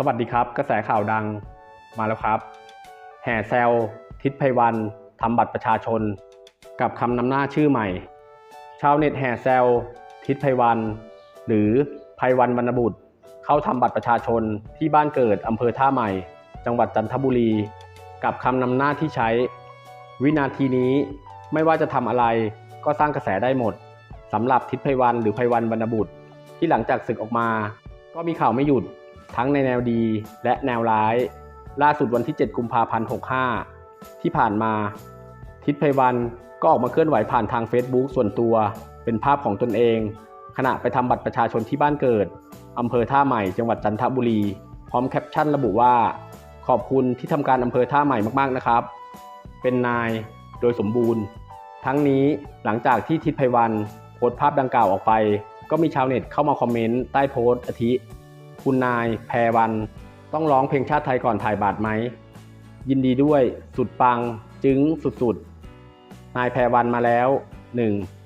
สวัสดีครับ กระแสข่าวดังมาแล้วครับ แห่แซวทิศไพวันทำบัตรประชาชน กับคำนำหน้าชื่อใหม่ ชาวเน็ตแห่แซวทิศไพวัน หรือไพวันวรรณบุตร เข้าทำบัตรประชาชนที่บ้านเกิดอำเภอท่าใหม่ จังหวัดจันทบุรี กับคำนำหน้าที่ใช้ วินาทีนี้ไม่ว่าจะทำอะไรก็สร้างกระแสได้หมดสำหรับทิศไพวันหรือไพวันวรรณบุตร ที่หลังจากศึกออกมา ก็มีข่าวไม่หยุด ทั้งในแนวดีและแนวร้าย ล่าสุดวันที่ 7 กุมภาพันธ์ 65 ที่ผ่านมา ทิศไพวันก็ออกมาเคลื่อนไหวผ่านทาง Facebook ส่วนตัว เป็นภาพของตนเอง ขณะไปทำบัตรประชาชนที่บ้านเกิดอำเภอท่าใหม่จังหวัดจันทบุรี พร้อมแคปชั่นระบุว่า ขอบคุณที่ทำการอำเภอท่าใหม่มากๆนะครับ เป็นนายโดยสมบูรณ์ ทั้งนี้หลังจากที่ทิศไพวันโพสต์ภาพดังกล่าวออกไป ก็มีชาวเน็ตเข้ามาคอมเมนต์ใต้โพสต์อาทิ คุณนายแพรวัน ต้องร้องเพลงชาติไทยก่อนถ่ายบัตรไหม ยินดีด้วยสุดปัง จึงสุดๆ นายแพรวันมาแล้ว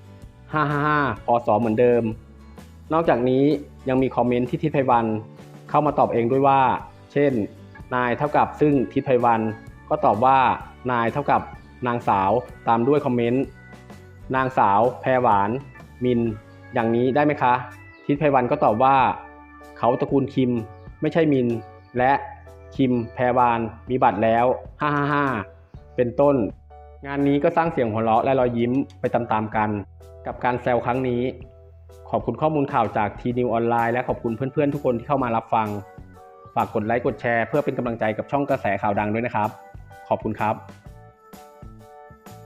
1 555พศเหมือนเดิม นอกจากนี้ยังมีคอมเมนต์ที่ทิศไพวันเข้ามาตอบเองด้วยว่า เช่น นายเท่ากับซึ่งทิศไพวันก็ตอบว่านายเท่ากับนางสาวตามด้วยคอมเมนต์นางสาวแพรหวาน มิน อย่างนี้ได้ไหมคะ ทิศไพวันก็ตอบว่า เขาตระกูลคิม ไม่ใช่มิน และคิมแพรวานมีบัตรแล้ว 555 เป็นต้น งานนี้ก็สร้างเสียงหัวเราะและรอยยิ้มไปตามๆกัน กับการแซวครั้งนี้ ขอบคุณข้อมูลข่าวจากทีนิวออนไลน์และขอบคุณเพื่อนๆทุกคนที่เข้ามารับฟัง ฝากกดไลค์กดแชร์เพื่อเป็นกำลังใจกับช่องกระแสข่าวดังด้วยนะครับ ขอบคุณครับ